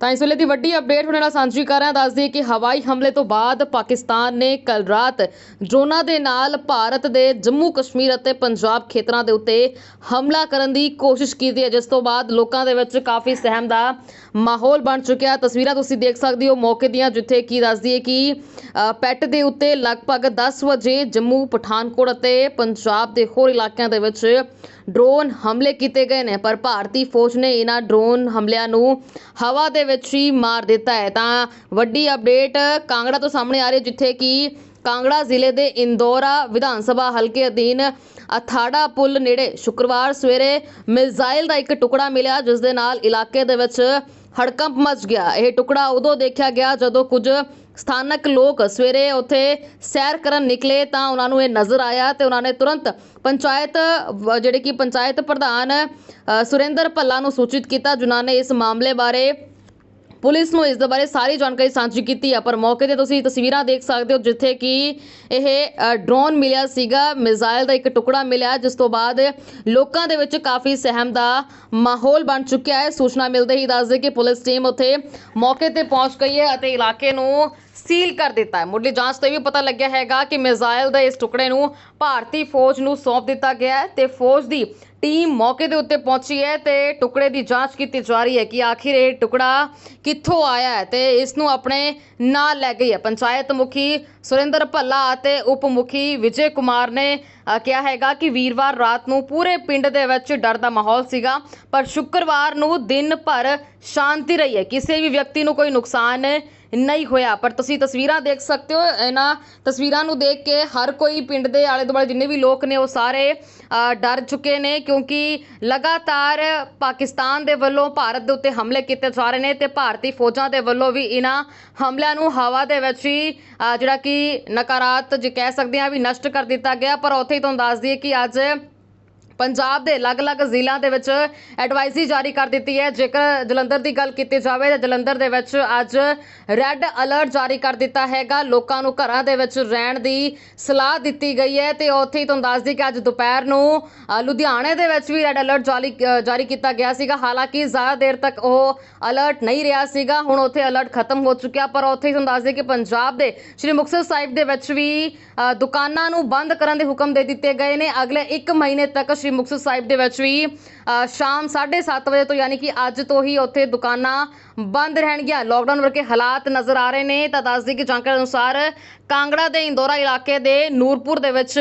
ਤਾਂ ਇਸ ਵੇਲੇ ਦੀ ਵੱਡੀ ਅਪਡੇਟ ਤੁਹਾਡੇ ਨਾਲ ਸਾਂਝੀ ਕਰ ਰਿਹਾ ਹਾਂ ਦੱਸ ਦਈਏ ਕਿ ਹਵਾਈ ਹਮਲੇ ਤੋਂ ਬਾਅਦ ਪਾਕਿਸਤਾਨ ਨੇ ਕੱਲ ਰਾਤ ਡਰੋਨਾਂ ਦੇ ਨਾਲ ਭਾਰਤ ਦੇ ਜੰਮੂ ਕਸ਼ਮੀਰ ਅਤੇ ਪੰਜਾਬ ਖੇਤਰਾਂ ਦੇ ਉੱਤੇ ਹਮਲਾ ਕਰਨ ਦੀ ਕੋਸ਼ਿਸ਼ ਕੀਤੀ ਹੈ, ਜਿਸ ਤੋਂ ਬਾਅਦ ਲੋਕਾਂ ਦੇ ਵਿੱਚ ਕਾਫੀ ਸਹਿਮ ਦਾ ਮਾਹੌਲ ਬਣ ਚੁੱਕਿਆ। ਤਸਵੀਰਾਂ ਤੁਸੀਂ ਦੇਖ ਸਕਦੇ ਹੋ ਮੌਕੇ ਦੀਆਂ, ਜਿੱਥੇ ਕੀ ਦੱਸ ਦਈਏ ਕਿ ਪੈਟ ਦੇ ਉੱਤੇ ਲਗਭਗ 10 ਵਜੇ ਜੰਮੂ ਪਠਾਨਕੋਟ ਅਤੇ ਪੰਜਾਬ ਦੇ ਹੋਰ ਇਲਾਕਿਆਂ ਦੇ ਵਿੱਚ ਡਰੋਨ ਹਮਲੇ ਕੀਤੇ ਗਏ ਨੇ, ਪਰ ਭਾਰਤੀ ਫੌਜ ਨੇ ਇਹਨਾਂ ਡਰੋਨ ਹਮਲਿਆਂ ਨੂੰ ਹਵਾ ਦੇ ਵਿੱਚ ਹੀ ਮਾਰ ਦਿੱਤਾ ਹੈ। ਤਾਂ ਵੱਡੀ ਅਪਡੇਟ ਕਾਂਗੜਾ ਤੋਂ ਸਾਹਮਣੇ ਆ ਰਹੀ ਜਿੱਥੇ ਕਿ ਕਾਂਗੜਾ ਜ਼ਿਲ੍ਹੇ ਦੇ ਇੰਦੌਰਾ ਵਿਧਾਨ ਸਭਾ ਹਲਕੇ ਅਧੀਨ ਅਥਾੜਾ ਪੁਲ ਨੇੜੇ ਸ਼ੁੱਕਰਵਾਰ ਸਵੇਰੇ ਮਿਜ਼ਾਈਲ ਦਾ ਇੱਕ ਟੁਕੜਾ ਮਿਲਿਆ, ਜਿਸ ਦੇ ਨਾਲ ਇਲਾਕੇ ਦੇ ਵਿੱਚ ਹੜਕੰਪ ਮਚ ਗਿਆ। ਇਹ ਟੁਕੜਾ ਉਦੋਂ ਦੇਖਿਆ ਗਿਆ ਜਦੋਂ ਕੁਝ ਸਥਾਨਕ ਲੋਕ ਸਵੇਰੇ ਉੱਥੇ ਸੈਰ ਕਰਨ ਨਿਕਲੇ ਤਾਂ ਉਹਨਾਂ ਨੂੰ ਇਹ ਨਜ਼ਰ ਆਇਆ ਤੇ ਉਹਨਾਂ ਨੇ ਤੁਰੰਤ ਪੰਚਾਇਤ ਜਿਹੜੇ ਕਿ ਪੰਚਾਇਤ ਪ੍ਰਧਾਨ ਸੁਰਿੰਦਰ ਭੱਲਾ ਨੂੰ ਸੂਚਿਤ ਕੀਤਾ, ਜਿਨ੍ਹਾਂ ਨੇ ਇਸ ਮਾਮਲੇ ਬਾਰੇ ਪੁਲਿਸ ਨੂੰ ਇਸ ਦੇ ਬਾਰੇ ਸਾਰੀ ਜਾਣਕਾਰੀ ਸਾਂਝੀ ਕੀਤੀ ਹੈ ਪਰ ਮੌਕੇ ਤੇ ਤੁਸੀਂ ਤਸਵੀਰਾਂ ਦੇਖ ਸਕਦੇ ਹੋ ਜਿੱਥੇ ਕਿ ਇਹ ਡਰੋਨ ਮਿਲਿਆ ਸੀਗਾ, ਮਿਜ਼ਾਈਲ ਦਾ ਇੱਕ ਟੁਕੜਾ ਮਿਲਿਆ, ਜਿਸ ਤੋਂ ਬਾਅਦ ਲੋਕਾਂ ਦੇ ਵਿੱਚ ਕਾਫੀ ਸਹਿਮ ਦਾ ਮਾਹੌਲ ਬਣ ਚੁੱਕਿਆ ਹੈ। ਸੂਚਨਾ ਮਿਲਦੇ ਹੀ ਦੱਸਦੇ ਕਿ ਪੁਲਿਸ ਟੀਮ ਉੱਥੇ ਮੌਕੇ ਤੇ ਪਹੁੰਚ ਗਈ ਹੈ ਅਤੇ ਇਲਾਕੇ ਨੂੰ ਸੀਲ ਕਰ ਦਿੱਤਾ ਹੈ। ਮੁੱਢਲੀ ਜਾਂਚ ਤੋਂ ਇਹ ਵੀ ਪਤਾ ਲੱਗਿਆ ਹੈਗਾ ਕਿ ਮਿਜ਼ਾਈਲ ਦੇ ਇਸ ਟੁਕੜੇ ਨੂੰ ਭਾਰਤੀ ਫੌਜ ਨੂੰ ਸੌਂਪ ਦਿੱਤਾ ਗਿਆ ਹੈ ਤੇ ਫੌਜ ਦੀ ਟੀਮ ਮੌਕੇ ਦੇ ਉੱਤੇ ਪਹੁੰਚੀ ਹੈ ਤੇ ਟੁਕੜੇ ਦੀ ਜਾਂਚ ਕੀਤੀ ਜਾ ਰਹੀ ਹੈ ਕਿ ਆਖਿਰ ਇਹ ਟੁਕੜਾ ਕਿੱਥੋਂ ਆਇਆ ਹੈ ਤੇ ਇਸ ਨੂੰ ਆਪਣੇ ਨਾਲ ਲੈ ਗਈ ਹੈ। ਪੰਚਾਇਤ ਮੁਖੀ ਸੁਰਿੰਦਰ ਭੱਲਾ ਅਤੇ ਉਪ ਮੁਖੀ ਵਿਜੇ ਕੁਮਾਰ ਨੇ ਕਿਹਾ ਹੈਗਾ ਕਿ ਵੀਰਵਾਰ ਰਾਤ ਨੂੰ ਪੂਰੇ ਪਿੰਡ ਦੇ ਵਿੱਚ ਡਰ ਦਾ ਮਾਹੌਲ ਸੀਗਾ, ਪਰ ਸ਼ੁੱਕਰਵਾਰ ਨੂੰ ਦਿਨ ਭਰ ਸ਼ਾਂਤੀ ਰਹੀ ਹੈ। ਕਿਸੇ ਵੀ ਵਿਅਕਤੀ ਨੂੰ ਕੋਈ ਨੁਕਸਾਨ ਨਹੀਂ ਹੋਇਆ, ਪਰ ਤੁਸੀਂ ਤਸਵੀਰਾਂ ਦੇਖ ਸਕਦੇ ਹੋ। ਇਹਨਾਂ ਤਸਵੀਰਾਂ ਨੂੰ ਦੇਖ ਕੇ ਹਰ ਕੋਈ ਪਿੰਡ ਦੇ ਆਲੇ ਦੁਆਲੇ ਜਿੰਨੇ ਵੀ ਲੋਕ ਨੇ, ਉਹ ਸਾਰੇ ਡਰ ਚੁੱਕੇ ਨੇ, ਕਿਉਂਕਿ ਲਗਾਤਾਰ ਪਾਕਿਸਤਾਨ ਦੇ ਵੱਲੋਂ ਭਾਰਤ ਦੇ ਉੱਤੇ ਹਮਲੇ ਕੀਤੇ ਜਾ ਰਹੇ ਨੇ ਤੇ ਭਾਰਤੀ ਫੌਜਾਂ ਦੇ ਵੱਲੋਂ ਵੀ ਇਹਨਾਂ ਹਮਲਿਆਂ ਨੂੰ ਹਵਾ ਦੇ ਵਿੱਚ ਹੀ ਜਿਹੜਾ ਕਿ ਨਕਾਰਾਤ ਜੇ ਕਹਿ ਸਕਦੇ ਹਾਂ ਵੀ ਨਸ਼ਟ ਕਰ ਦਿੱਤਾ ਗਿਆ, ਪਰ ਉੱਥੇ ਹੀ ਤੁਹਾਨੂੰ ਦੱਸ ਦਈਏ ਕਿ ਅੱਜ ਪੰਜਾਬ ਦੇ ਅਲੱਗ-ਅਲੱਗ ਜ਼ਿਲ੍ਹਿਆਂ ਦੇ ਵਿੱਚ ਐਡਵਾਈਜ਼ਰੀ ਜਾਰੀ ਕਰ ਦਿੱਤੀ ਹੈ। ਜੇਕਰ ਜਲੰਧਰ ਦੀ ਗੱਲ ਕੀਤੀ ਜਾਵੇ ਤਾਂ ਜਲੰਧਰ ਦੇ ਵਿੱਚ ਅੱਜ ਰੈੱਡ ਅਲਰਟ ਜਾਰੀ ਕਰ ਦਿੱਤਾ ਹੈਗਾ। ਲੋਕਾਂ ਨੂੰ ਘਰਾਂ ਦੇ ਵਿੱਚ ਰਹਿਣ ਦੀ ਸਲਾਹ ਦਿੱਤੀ ਗਈ ਹੈ ਤੇ ਉੱਥੇ ਹੀ ਤੁਹਾਨੂੰ ਦੱਸ ਦਈਏ ਕਿ ਅੱਜ ਦੁਪਹਿਰ ਨੂੰ ਲੁਧਿਆਣੇ ਦੇ ਵਿੱਚ ਵੀ ਰੈੱਡ ਅਲਰਟ ਜਾਰੀ ਜਾਰੀ ਕੀਤਾ ਗਿਆ ਸੀਗਾ। ਹਾਲਾਂਕਿ ਜ਼ਿਆਦਾ ਦੇਰ ਤੱਕ ਉਹ ਅਲਰਟ ਨਹੀਂ ਰਿਹਾ ਸੀਗਾ। ਹੁਣ ਉੱਥੇ ਅਲਰਟ ਖਤਮ ਹੋ ਚੁੱਕਿਆ, ਪਰ ਉੱਥੇ ਹੀ ਤੁਹਾਨੂੰ ਦੱਸ ਦਈਏ ਕਿ ਪੰਜਾਬ ਦੇ ਸ਼੍ਰੀ ਮੁਕਤਸਰ ਸਾਹਿਬ ਦੇ ਵਿੱਚ ਵੀ ਦੁਕਾਨਾਂ ਨੂੰ ਬੰਦ ਕਰਨ ਦੇ ਹੁਕਮ ਦੇ ਦਿੱਤੇ ਗਏ ਨੇ। ਅਗਲੇ 1 ਮਹੀਨੇ ਤੱਕ ਸ਼੍ਰੀ ਮੁਕਤਸਰ ਸਾਹਿਬ ਦੇ ਵਿੱਚ ਵੀ ਅ, ਸ਼ਾਮ 7:30 ਵਜੇ ਤੋਂ ਯਾਨੀ ਕਿ ਅੱਜ ਤੋਂ ਹੀ ਉੱਥੇ ਦੁਕਾਨਾਂ ਬੰਦ ਰਹਿਣਗੀਆਂ। ਲੋਕਡਾਊਨ ਵਰਗੇ ਹਾਲਾਤ ਨਜ਼ਰ ਆ ਰਹੇ ਨੇ। ਤਾਂ ਦੱਸ ਦਈਏ ਕਿ ਜਾਣਕਾਰੀ ਅਨੁਸਾਰ ਕਾਂਗੜਾ ਦੇ ਇੰਦੋਰਾ ਇਲਾਕੇ ਦੇ ਨੂਰਪੁਰ ਦੇ ਵਿੱਚ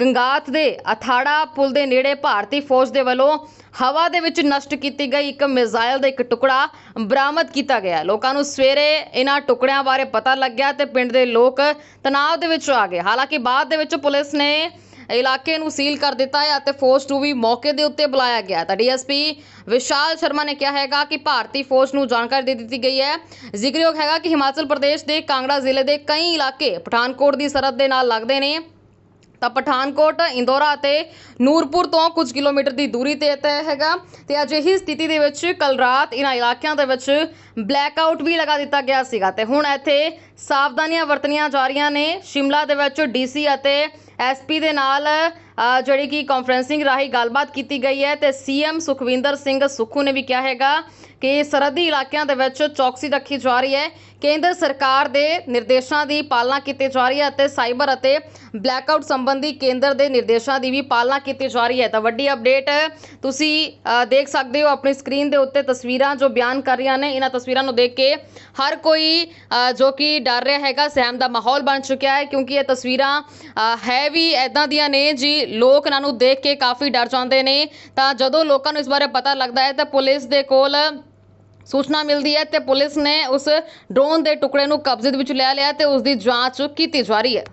ਗੰਗਾਤ ਦੇ ਅਥਾੜਾ ਪੁਲ ਦੇ ਨੇੜੇ ਭਾਰਤੀ ਫੌਜ ਦੇ ਵੱਲੋਂ ਹਵਾ ਦੇ ਵਿੱਚ ਨਸ਼ਟ ਕੀਤੀ ਗਈ ਇੱਕ ਮਿਜ਼ਾਈਲ ਦਾ ਇੱਕ ਟੁਕੜਾ ਬਰਾਮਦ ਕੀਤਾ ਗਿਆ। ਲੋਕਾਂ ਨੂੰ ਸਵੇਰੇ ਇਹਨਾਂ ਟੁਕੜਿਆਂ ਬਾਰੇ ਪਤਾ ਲੱਗਿਆ ਤੇ ਪਿੰਡ ਦੇ ਲੋਕ ਤਣਾਅ ਦੇ ਵਿੱਚ ਆ ਗਏ। ਹਾਲਾਂਕਿ ਬਾਅਦ ਦੇ ਵਿੱਚ ਪੁਲਿਸ ਨੇ ਇਲਾਕੇ ਨੂੰ ਸੀਲ ਕਰ ਦਿੱਤਾ ਹੈ ਅਤੇ ਫੌਜ ਨੂੰ ਵੀ ਮੌਕੇ ਦੇ ਉੱਤੇ ਬੁਲਾਇਆ ਗਿਆ ਤਾਂ ਡੀਐਸਪੀ ਵਿਸ਼ਾਲ ਸ਼ਰਮਾ ਨੇ ਕਿਹਾ ਹੈਗਾ ਕਿ ਭਾਰਤੀ ਫੌਜ ਨੂੰ ਜਾਣਕਾਰੀ ਦੇ ਦਿੱਤੀ ਗਈ ਹੈ। ਜ਼ਿਕਰਯੋਗ ਹੈਗਾ ਕਿ ਹਿਮਾਚਲ ਪ੍ਰਦੇਸ਼ ਦੇ ਕਾਂਗੜਾ ਜ਼ਿਲ੍ਹੇ ਦੇ ਕਈ ਇਲਾਕੇ ਪਠਾਨਕੋਟ ਦੀ ਸਰਹੱਦ ਦੇ ਨਾਲ ਲੱਗਦੇ ਨੇ। ਤਾਂ ਪਠਾਨਕੋਟ, ਇੰਦੌਰਾ ਅਤੇ ਨੂਰਪੁਰ ਤੋਂ ਕੁਝ ਕਿਲੋਮੀਟਰ ਦੀ ਦੂਰੀ ਤੇ ਤੇ ਹੈਗਾ ਤੇ ਅਜਿਹੀ ਸਥਿਤੀ ਦੇ ਵਿੱਚ ਕੱਲ ਰਾਤ ਇਹਨਾਂ ਇਲਾਕਿਆਂ ਦੇ ਵਿੱਚ ਬਲੈਕ ਆਊਟ ਵੀ ਲਗਾ ਦਿੱਤਾ ਗਿਆ ਸੀਗਾ। ਤੇ ਹੁਣ ਇੱਥੇ ਸਾਵਧਾਨੀਆਂ ਵਰਤਣੀਆਂ ਜਾ ਰਹੀਆਂ ਨੇ। ਸ਼ਿਮਲਾ ਦੇ ਵਿੱਚ ਡੀਸੀ ਅਤੇ ਐਸਪੀ ਦੇ ਨਾਲ ਜਿਹੜੀ ਕਿ ਕਾਨਫਰੈਂਸਿੰਗ ਰਾਹੀਂ ਗੱਲਬਾਤ ਕੀਤੀ ਗਈ ਹੈ ਤੇ ਸੀਐਮ ਸੁਖਵਿੰਦਰ ਸਿੰਘ ਸੁੱਖੂ ਨੇ ਵੀ ਕਿਹਾ ਹੈਗਾ ਕਿ ਸਰਹੱਦੀ ਇਲਾਕਿਆਂ ਦੇ ਵਿੱਚ ਚੌਕਸੀ ਰੱਖੀ ਜਾ ਰਹੀ ਹੈ। ਕੇਂਦਰ ਸਰਕਾਰ ਦੇ ਨਿਰਦੇਸ਼ਾਂ ਦੀ ਪਾਲਣਾ ਕੀਤੀ ਜਾ ਰਹੀ ਹੈ ਅਤੇ ਸਾਈਬਰ ਅਤੇ ਬਲੈਕਆਊਟ ਸੰਬੰਧੀ ਕੇਂਦਰ ਦੇ ਨਿਰਦੇਸ਼ਾਂ ਦੀ ਵੀ ਪਾਲਣਾ ਕੀਤੀ ਜਾ ਰਹੀ ਹੈ। ਤਾਂ ਵੱਡੀ ਅਪਡੇਟ ਤੁਸੀਂ ਦੇਖ ਸਕਦੇ ਹੋ ਆਪਣੀ ਸਕਰੀਨ ਦੇ ਉੱਤੇ ਤਸਵੀਰਾਂ ਜੋ ਬਿਆਨ ਕਰ ਰਹੀਆਂ ਨੇ। ਇਹਨਾਂ ਤਸਵੀਰਾਂ ਨੂੰ ਦੇਖ ਕੇ ਹਰ ਕੋਈ ਜੋ ਕਿ ਡਰ ਰਿਹਾ ਹੈਗਾ, ਸਹਿਮ ਦਾ ਮਾਹੌਲ ਬਣ ਚੁੱਕਿਆ ਹੈ, ਕਿਉਂਕਿ ਇਹ ਤਸਵੀਰਾਂ ਹੈ ਵੀ ਐਦਾਂ ਦੀਆਂ ਨੇ ਜੀ, ਲੋਕ ਇਹਨਾਂ ਨੂੰ ਦੇਖ ਕੇ ਕਾਫੀ ਡਰ ਜਾਂਦੇ ਨੇ। ਤਾਂ ਜਦੋਂ ਲੋਕਾਂ ਨੂੰ ਇਸ ਬਾਰੇ ਪਤਾ ਲੱਗਦਾ ਹੈ, ਤਾਂ ਪੁਲਿਸ ਦੇ ਕੋਲ ਸੂਚਨਾ ਮਿਲਦੀ ਹੈ ਤੇ ਪੁਲਿਸ ਨੇ ਉਸ ਡਰੋਨ ਦੇ ਟੁਕੜੇ ਨੂੰ ਕਬਜ਼ੇ ਦੇ ਵਿੱਚ ਲੈ ਲਿਆ ਤੇ ਉਸ ਦੀ ਜਾਂਚ ਕੀਤੀ ਜਾ ਰਹੀ ਹੈ।